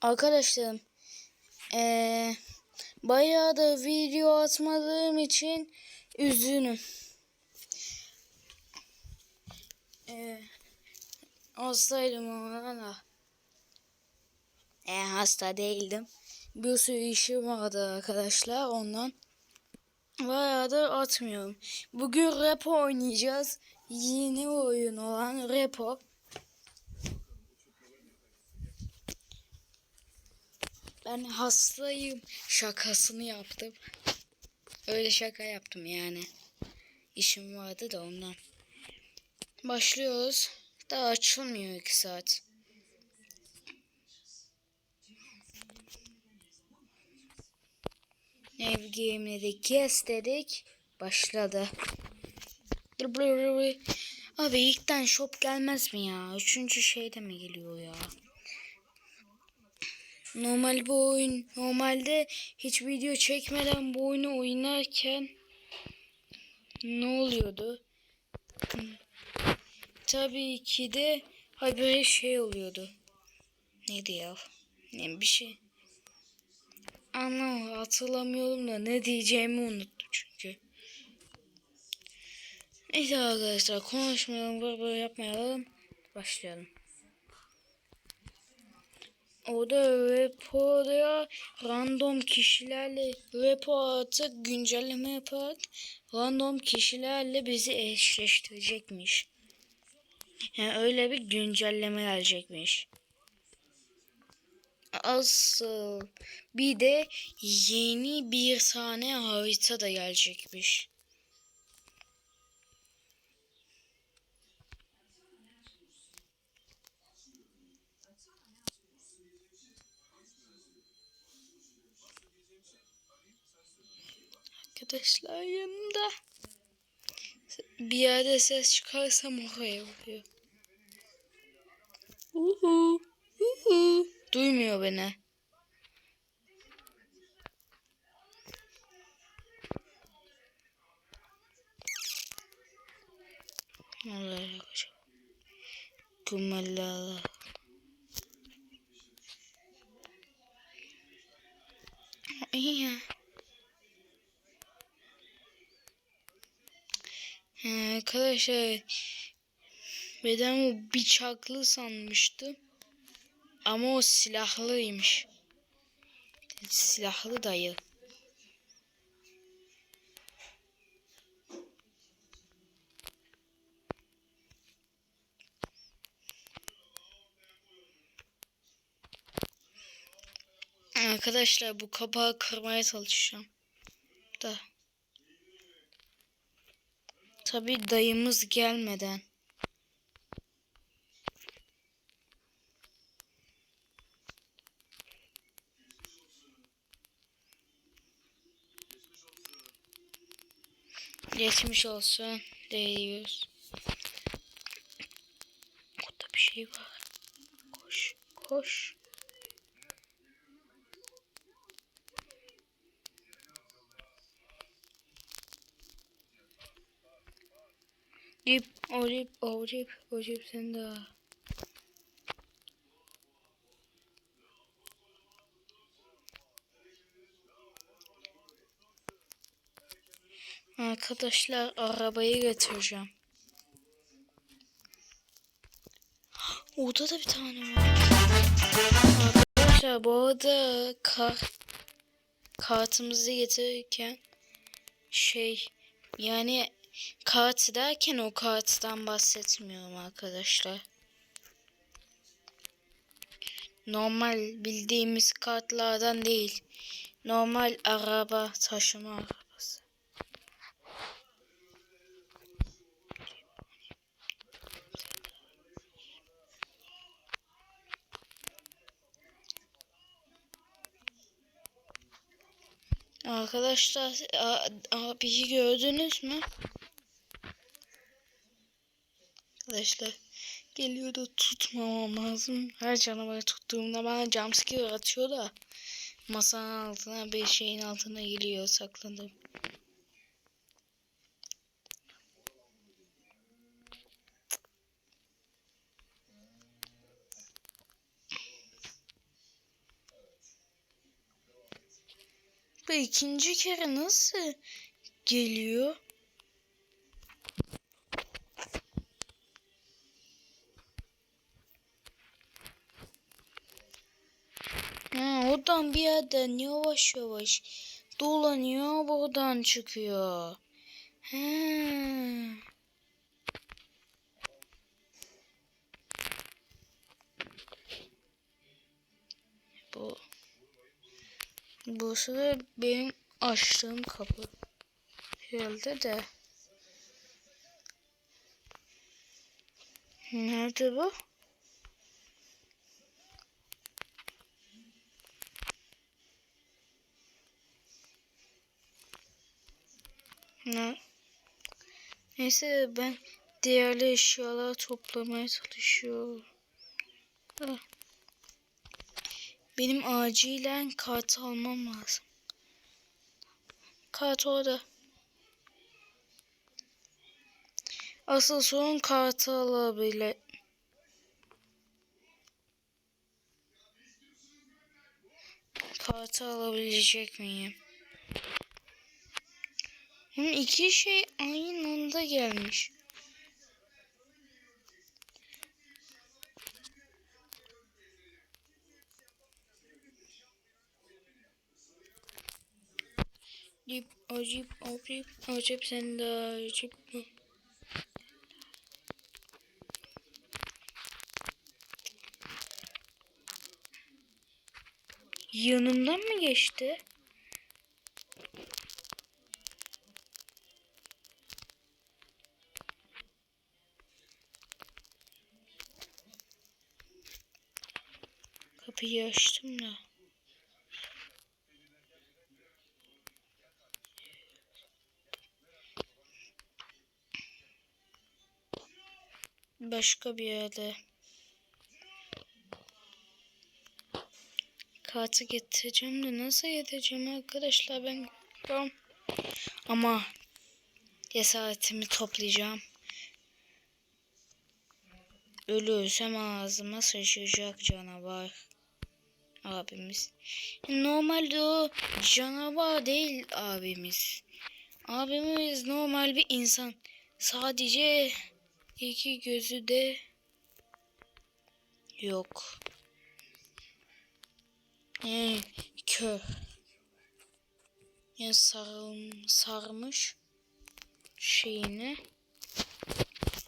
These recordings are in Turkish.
Arkadaşlarım eee bayağı da video atmadığım için üzgünüm. Eee hastaydım ama da. Hasta değildim. Bir sürü işim vardı arkadaşlar ondan. Bayağı da atmıyorum. Bugün repo oynayacağız. Yeni oyun olan repo. Ben hastayım şakasını yaptım. Öyle şaka yaptım yani. İşim vardı da ondan. Başlıyoruz. Daha açılmıyor iki saat. Ev game'leri kes dedik. Başladı. Abi ilkten shop gelmez mi ya? Üçüncü şeyde mi geliyor ya? Normal bu oyun normalde hiç video çekmeden bu oyunu oynarken ne oluyordu? Tabii ki de habire şey oluyordu. Neydi ya? Ne bir şey. Anlam hatırlamıyorum da ne diyeceğimi unuttum çünkü. Neyse arkadaşlar konuşmayalım böyle yapmayalım. Başlayalım. Orada repoya random kişilerle repo artık güncelleme yaparak random kişilerle bizi eşleştirecekmiş. Yani öyle bir güncelleme gelecekmiş. Asıl bir de yeni bir tane harita da gelecekmiş. Arkadaşlar yanımda. Bir yerde ses çıkarsam oraya vuruyor. Uhu, uhu. Duymuyor beni. Allah yakacak. Kumallah. İyi. Ee, Arkadaşlar ben o bıçaklı sanmıştım. Ama o silahlıymış. Silahlı dayı. Arkadaşlar bu kapağı kırmaya çalışacağım. Da. Tabi dayımız gelmeden. Geçmiş olsun diyoruz. Burada bir şey var. Koş, koş. Dip, o dip, o dip, o dip sen de. Arkadaşlar arabayı götüreceğim. Orada da bir tane var. Arkadaşlar bu arada kar, kartımızı getirirken şey yani kart derken o karttan bahsetmiyorum arkadaşlar. Normal bildiğimiz kartlardan değil. Normal araba taşıma arabası. Arkadaşlar abiyi gördünüz mü? arkadaşlar. Geliyor da tutmamam lazım. Her canavarı tuttuğumda bana jumpscare atıyor da masanın altına bir şeyin altına geliyor saklandım. Bu ikinci kere nasıl geliyor? Oradan bir yerden yavaş yavaş dolanıyor buradan çıkıyor. He. Bu bu sefer benim açtığım kapı. Herhalde de. Nerede bu? Ne? Neyse ben diğerli eşyaları toplamaya çalışıyorum. Ah. Benim acilen kart almam lazım. Kart orada. Asıl sorun kartı alabile. Kartı alabilecek miyim? Hem iki şey aynı anda gelmiş. Cip, acip, acip, acip sen de acip. Yanımdan mı geçti? Kapıyı açtım da. Başka bir yerde. Kartı getireceğim de nasıl getireceğim arkadaşlar ben korkuyorum. Ama cesaretimi toplayacağım. Ölürsem ağzıma sıçacak canavar abimiz. Normalde o canavar değil abimiz. Abimiz normal bir insan. Sadece iki gözü de yok. Yani kör. Yani sarım, sarmış şeyini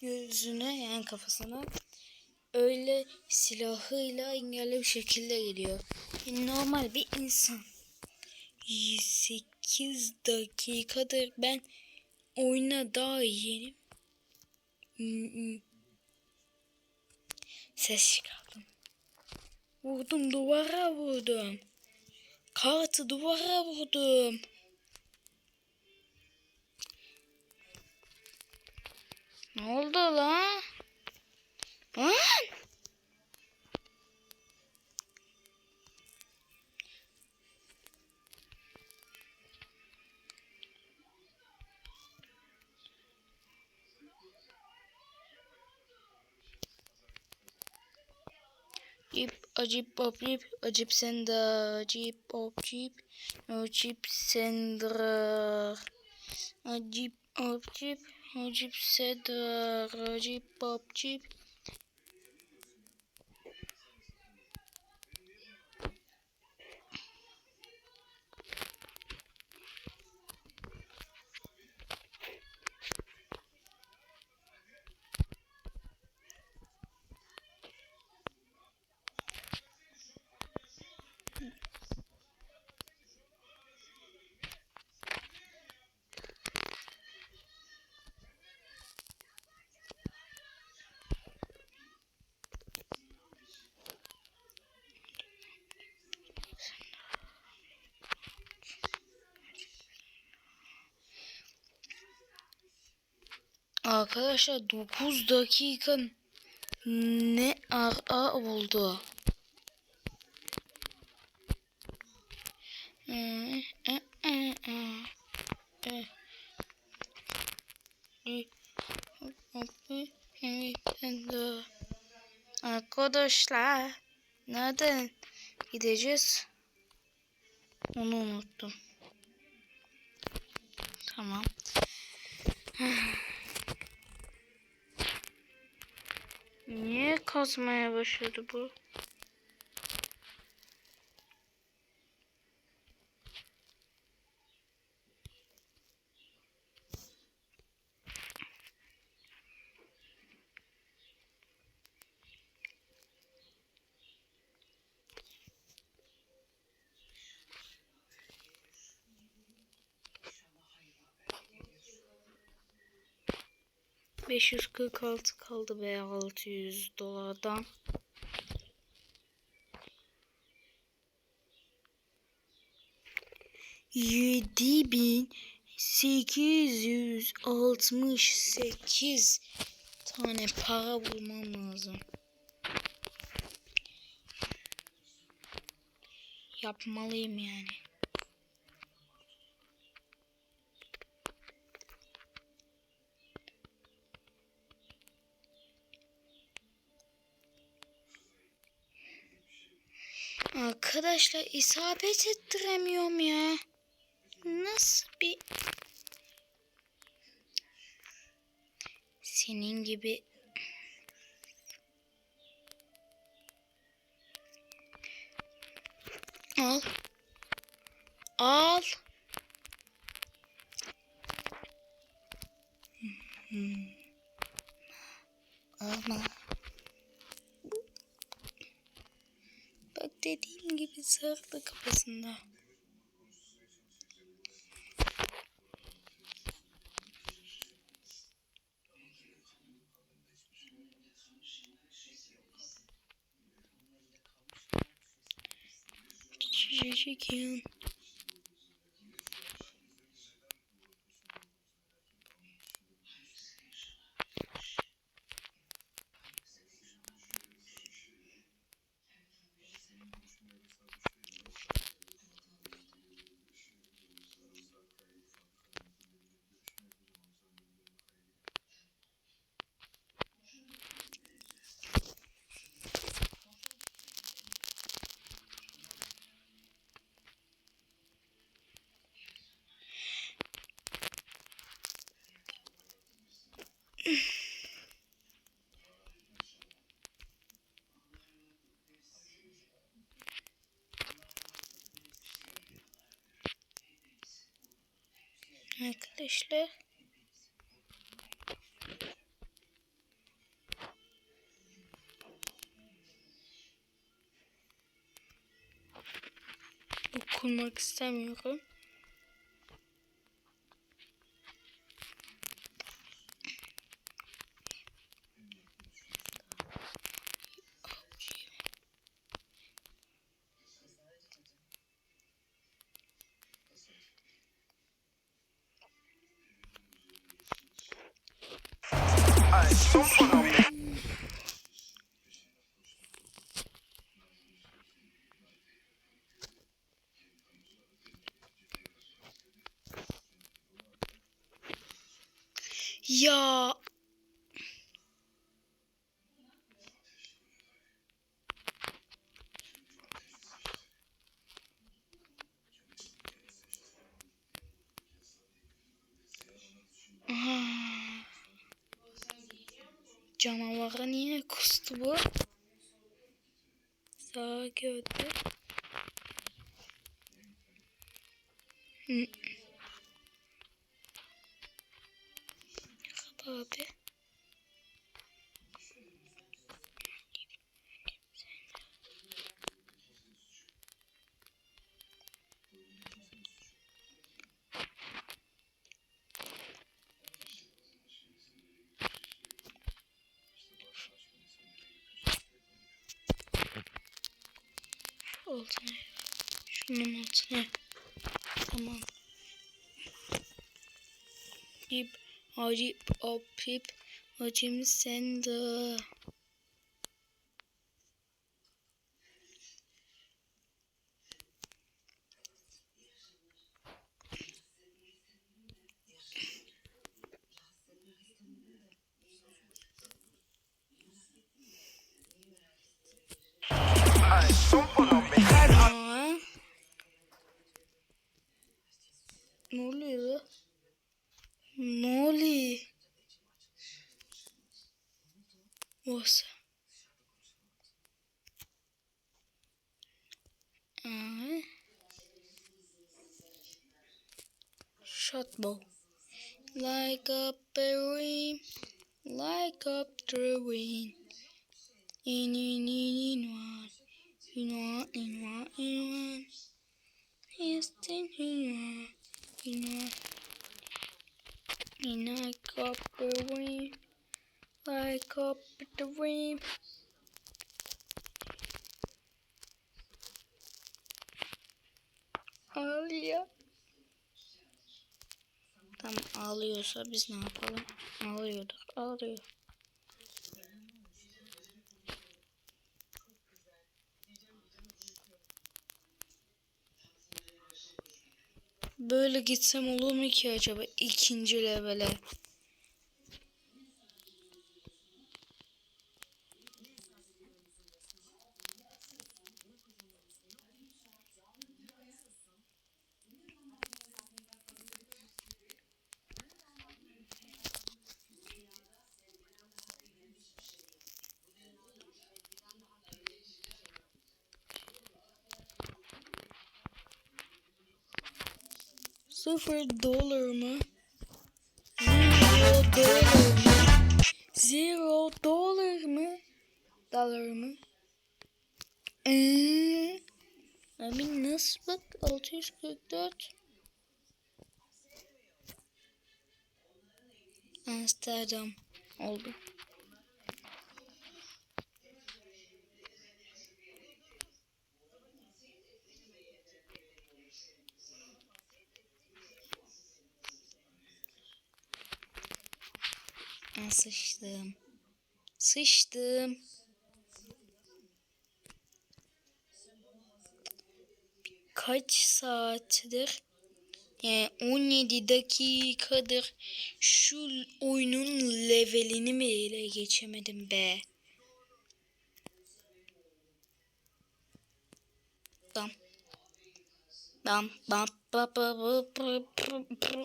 gözüne yani kafasına öyle silahıyla engelli bir şekilde geliyor. Normal bir insan. 8 dakikadır ben oyuna daha yenim. Ses çıkardım. Vurdum duvara vurdum. Kartı duvara vurdum. Ne oldu lan? Lan! Cip, acip, acip, acip senda, acip, acip, acip sendra, acip, acip, acip sendra, acip, acip. Arkadaşlar 9 dakika ne ara oldu? Ee, e, e, e, e. Arkadaşlar nereden gideceğiz? Onu unuttum. Tamam. Niye kasmaya başladı bu? Beş yüz kırk altı kaldı be altı yüz dolardan. Yedi bin sekiz yüz altmış sekiz tane para bulmam lazım. Yapmalıyım yani. Arkadaşlar isabet ettiremiyorum ya. Nasıl bir... Senin gibi... Al. Al. Sarıldı kafasında. Küçücük yan. Arkadaşlar. Okunmak istemiyorum. Sonra. Bu? Sağ gördü. Yakala abi. Hip, acip, apip, acım sende. Yes, in one, in one. In like up the like up the wind. Ağlıyor. Tam ağlıyorsa biz ne yapalım? Ağlıyordur, ağlıyor. Böyle gitsem olur mu ki acaba ikinci levele? Sıfır dolar mı? Zero dolar mı? Zero dolar mı? Dolar mı? Eee? Abi nasıl bak 644 Amsterdam oldu. Ben sıçtım. Sıçtım. Kaç saattir? Yani 17 dakikadır şu oyunun levelini mi ele geçemedim be? Bam bam bam bam bam bam bam bam.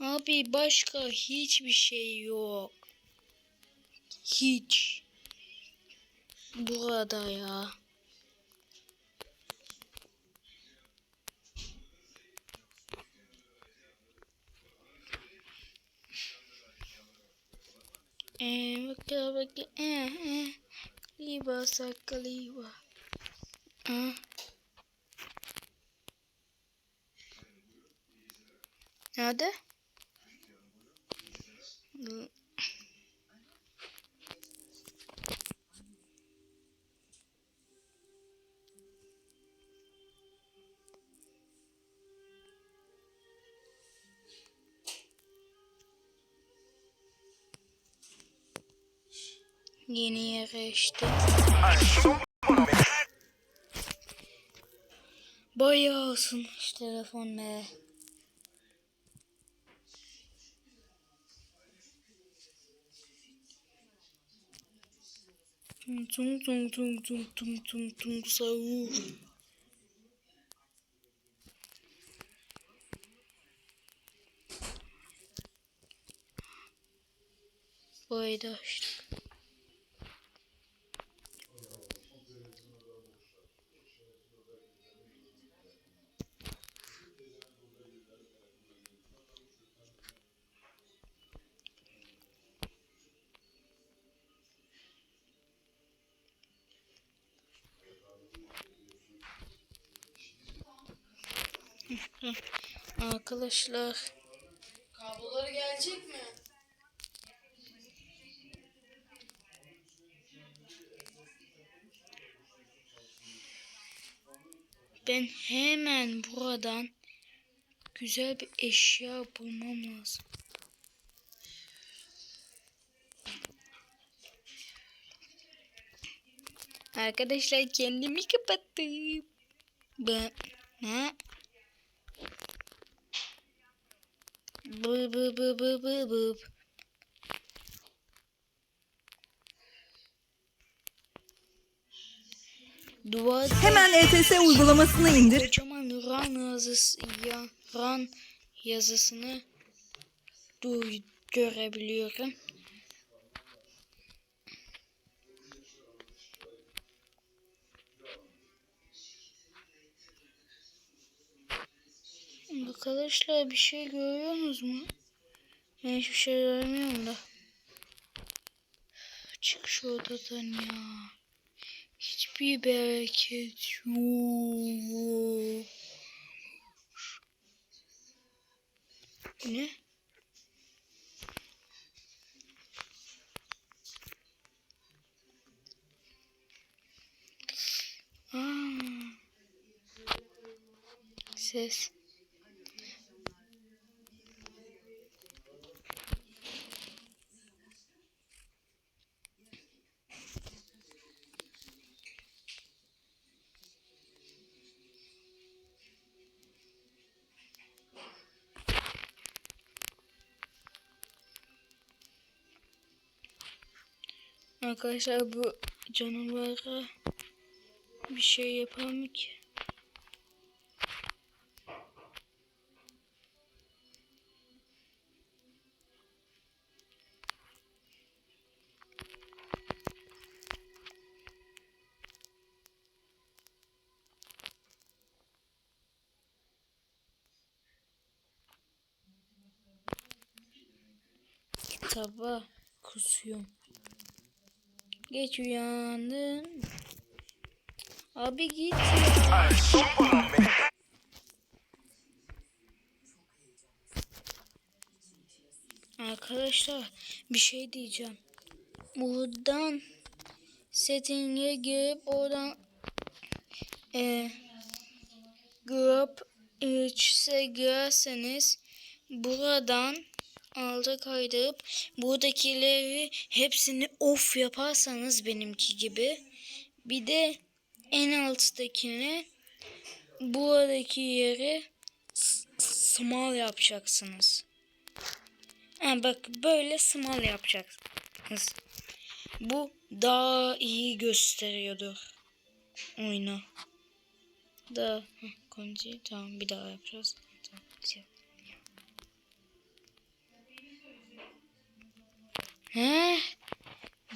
Abi başka hiçbir şey yok. Hiç. Burada ya. Eh, bakla bakla. Eh, eh. Kaliba sa kaliba. Ah. Nerede? Yeni yere işte. Bayağı ısınmış telefon be. Tung tung tung tung tung tung tung tung sahur. Burayı da açtık. Arkadaşlar Kabloları gelecek mi? ben hemen buradan güzel bir eşya bulmam lazım. Arkadaşlar kendimi kapattım. Ben ne? Bu bu bu bu bu. Duvar Hemen ETS uygulamasını indir. Kocaman ran yazısı ya ran yazısını duy görebiliyorum. Arkadaşlar bir şey görüyorsunuz mu? Ben hiçbir şey görmüyorum da. Çık şu odadan ya. Hiçbir bereket yok. Ne? Aa. Ses. Arkadaşlar bu canavara bir şey yapar ki? Kitaba kusuyorum. Geç uyandın. Abi git. Arkadaşlar bir şey diyeceğim. Buradan setting'e girip oradan e, group içse girerseniz buradan alta kaydırıp buradakileri hepsini off yaparsanız benimki gibi bir de en alttakine buradaki yeri small yapacaksınız. Ha, bak böyle small yapacaksınız. Bu daha iyi gösteriyordur oyunu. Da konci tamam bir daha yapacağız. He?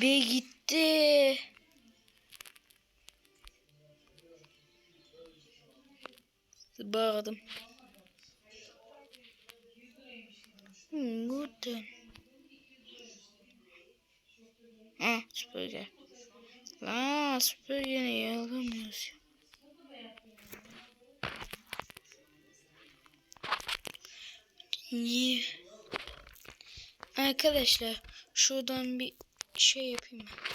Bir gitti. Bağırdım. Hmm, guten. Ha, süpürge. La, süpürgeyi yalamıyoruz. Niye? Arkadaşlar şuradan bir şey yapayım ben.